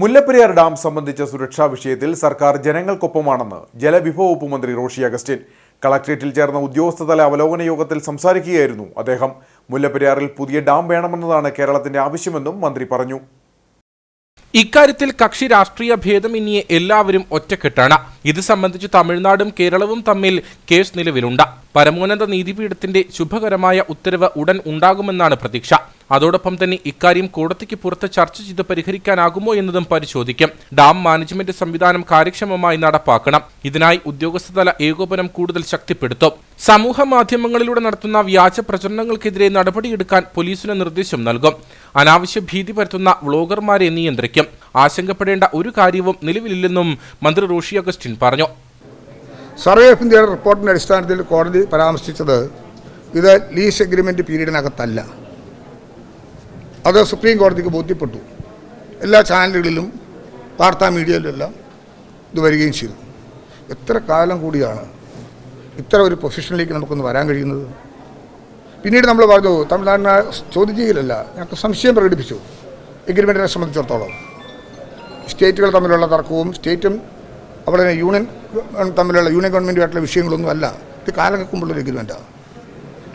Mullaperiyar dam സംബന്ധിച്ച സുരക്ഷാ വിഷയത്തിൽ സർക്കാർ ജനങ്ങൾക്കൊപ്പമാണെന്ന് ജലവിഭവ വകുപ്പ് മന്ത്രി റോഷി അഗസ്റ്റിൻ. കളക്ട്രേറ്റിൽ ചേർന്ന ഉദ്യോഗസ്ഥതല അവലോകന യോഗത്തിൽ സംസാരിക്കുകയായിരുന്നു അദ്ദേഹം. മുല്ലപ്പെരിയാറിൽ പുതിയ ഡാം വേണമെന്നതാണ് കേരളത്തിന്റെ ആവശ്യമെന്നും മന്ത്രി പറഞ്ഞു. ഇക്കാര്യത്തിൽ കക്ഷി രാഷ്ട്രീയ ഭേദം ഇനിയെ എല്ലാവരും ഒറ്റക്കെട്ടാണ്. ഇത് സംബന്ധിച്ച് തമിഴ്നാടും കേരളവും തമ്മിൽ കേസ് നിലവിലുണ്ട്. പരമോന്നത നീതിപീഠത്തിന്റെ ശുഭകരമായ ഉത്തരവ് ഉടൻ ഉണ്ടാകുമെന്നാണ് പ്രതീക്ഷ. അതോടൊപ്പം തന്നെ ഇക്കാര്യം കോടതിക്ക് പുറത്ത് ചർച്ച ചെയ്ത് പരിഹരിക്കാനാകുമോ എന്നതും പരിശോധിക്കും. ഡാം മാനേജ്മെന്റ് സംവിധാനം കാര്യക്ഷമമായി നടപ്പാക്കണം. ഇതിനായി ഉദ്യോഗസ്ഥതല ഏകോപനം കൂടുതൽ ശക്തിപ്പെടുത്തും. സമൂഹ മാധ്യമങ്ങളിലൂടെ നടത്തുന്ന വ്യാജ പ്രചരണങ്ങൾക്കെതിരെ നടപടിയെടുക്കാൻ പോലീസിന് നിർദ്ദേശം നൽകും. അനാവശ്യ ഭീതി പരത്തുന്ന വ്ളോഗർമാരെ നിയന്ത്രിക്കും. ആശങ്കപ്പെടേണ്ട ഒരു കാര്യവും നിലവിലില്ലെന്നും മന്ത്രി റോഷി അഗസ്റ്റിൻ പറഞ്ഞു. സർവേ ഓഫ് ഇന്ത്യയുടെ റിപ്പോർട്ടിന്റെ അടിസ്ഥാനത്തിൽ കോടതി പരാമർശിച്ചത് ഇത് ലീസ് അഗ്രിമെന്റ് പീരീഡിനകത്തല്ല അത് സുപ്രീം കോടതിക്ക് ബോധ്യപ്പെട്ടു. എല്ലാ ചാനലുകളിലും വാർത്താ മീഡിയയിലെല്ലാം ഇത് വരികയും ചെയ്തു. എത്ര കാലം കൂടിയാണ് ഇത്ര ഒരു പൊസിഷനിലേക്ക് നമുക്കൊന്ന് വരാൻ കഴിയുന്നത്? പിന്നീട് നമ്മൾ പറഞ്ഞു തമിഴ്നാടിനെ ചോദ്യം ചെയ്യലല്ല ഞങ്ങൾക്ക് സംശയം പ്രകടിപ്പിച്ചു. എഗ്രിമെന്റിനെ സംബന്ധിച്ചിടത്തോളം. സ്റ്റേറ്റുകൾ തമ്മിലുള്ള തർക്കവും സ്റ്റേറ്റും അവിടെ യൂണിയൻ തമ്മിലുള്ള യൂണിയൻ ഗവൺമെന്റുമായിട്ടുള്ള വിഷയങ്ങളൊന്നും അല്ല ഇത് കാലം കാലങ്ങൾക്കുമ്പോഴൊരു എഗ്രിമെന്റാണ്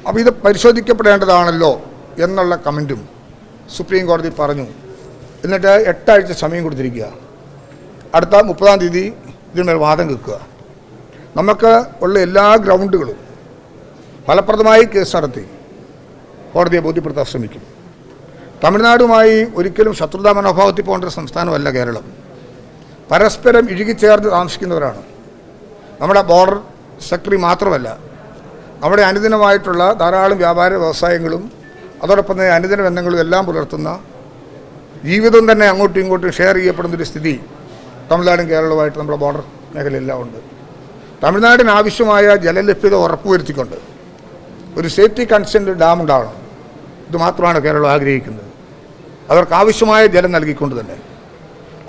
അപ്പോൾ ഇത് പരിശോധിക്കപ്പെടേണ്ടതാണല്ലോ എന്നുള്ള കമന്റും സുപ്രീം കോടതി പറഞ്ഞു. എന്നിട്ട് എട്ടാഴ്ച സമയം കൊടുത്തിരിക്കുക. അടുത്ത മുപ്പതാം തീയതി ഇതിന്മേൽ വാദം കേൾക്കുക. നമുക്ക് ഉള്ള എല്ലാ ഗ്രൗണ്ടുകളും ഫലപ്രദമായി കേസ് നടത്തി. കോടതിയെ ബോധ്യപ്പെടുത്താൻ ശ്രമിക്കും. തമിഴ്നാടുമായി ഒരിക്കലും ശത്രുതാ മനോഭാവത്തിൽ പോകേണ്ട ഒരു സംസ്ഥാനമല്ല കേരളം. പരസ്പരം ഇഴുകിച്ചേർന്ന് താമസിക്കുന്നവരാണ്. നമ്മുടെ ബോർഡർ സെക്രട്ടറി മാത്രമല്ല നമ്മുടെ അനുദിനമായിട്ടുള്ള ധാരാളം വ്യാപാര വ്യവസായങ്ങളും അതോടൊപ്പം തന്നെ അനുദിന ബന്ധങ്ങളും എല്ലാം പുലർത്തുന്ന ജീവിതം തന്നെ അങ്ങോട്ടും ഇങ്ങോട്ടും ഷെയർ ചെയ്യപ്പെടുന്ന ഒരു സ്ഥിതി തമിഴ്നാടും കേരളവുമായിട്ട് നമ്മുടെ ബോർഡർ മേഖലയെല്ലാം ഉണ്ട്. തമിഴ്നാടിന് ആവശ്യമായ ജലലഭ്യത ഉറപ്പുവരുത്തിക്കൊണ്ട് ഒരു സേഫ്റ്റി കൺസെന്റ് ഡാം ഉണ്ടാവണം. ഇത് മാത്രമാണ് കേരളം ആഗ്രഹിക്കുന്നത്. അവർക്ക് ആവശ്യമായ ജലം നൽകിക്കൊണ്ട് തന്നെ.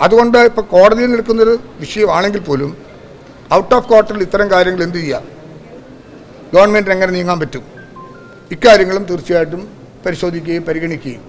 അതുകൊണ്ട് ഇപ്പോൾ കോടതിയിൽ നിൽക്കുന്നൊരു വിഷയമാണെങ്കിൽ പോലും ഔട്ട് ഓഫ് കോർട്ടിൽ ഇത്തരം കാര്യങ്ങൾ എന്ത് ചെയ്യാം? ഗവൺമെന്റ് എങ്ങനെ നീങ്ങാൻ പറ്റും? ഇക്കാര്യങ്ങളും തീർച്ചയായിട്ടും പരിശോധിക്കുകയും പരിഗണിക്കുകയും.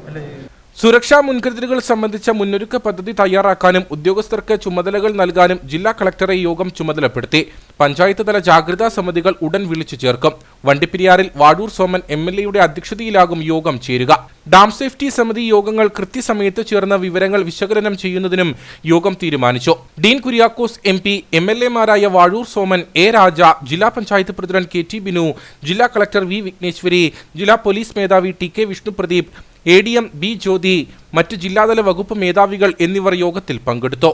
സുരക്ഷാ മുൻകരുതലുകൾ സംബന്ധിച്ച മുന്നൊരുക്ക പദ്ധതി തയ്യാറാക്കാനും ഉദ്യോഗസ്ഥർക്ക് ചുമതലകൾ നൽകാനും ജില്ലാ കളക്ടറെ യോഗം ചുമതലപ്പെടുത്തി. പഞ്ചായത്ത് തല ജാഗ്രതാ സമിതികൾ ഉടൻ വിളിച്ചു ചേർക്കും. വണ്ടിപ്പെരിയാറിൽ വാടൂർ സോമൻ എം എൽ എയുടെ അധ്യക്ഷതയിലാകും യോഗം ചേരുക. ഡാം സേഫ്റ്റി സമിതി യോഗങ്ങൾ കൃത്യസമയത്ത് ചേർന്ന വിവരങ്ങൾ വിശകലനം ചെയ്യുന്നതിനും യോഗം തീരുമാനിച്ചു. Dean Kuriakose M P M L എമാരായ Vazhoor Soman A Raja ജില്ലാ panchayat president K T Binu ജില്ലാ കളക്ടർ വി വിഘ്നേശ്വരി ജില്ലാ പോലീസ് മേധാവി T K Vishnupradeep A D M B Jyothi മറ്റ് ജില്ലാതല വകുപ്പ് മേധാവികൾ എന്നിവർ യോഗത്തിൽ പങ്കെടുത്തു.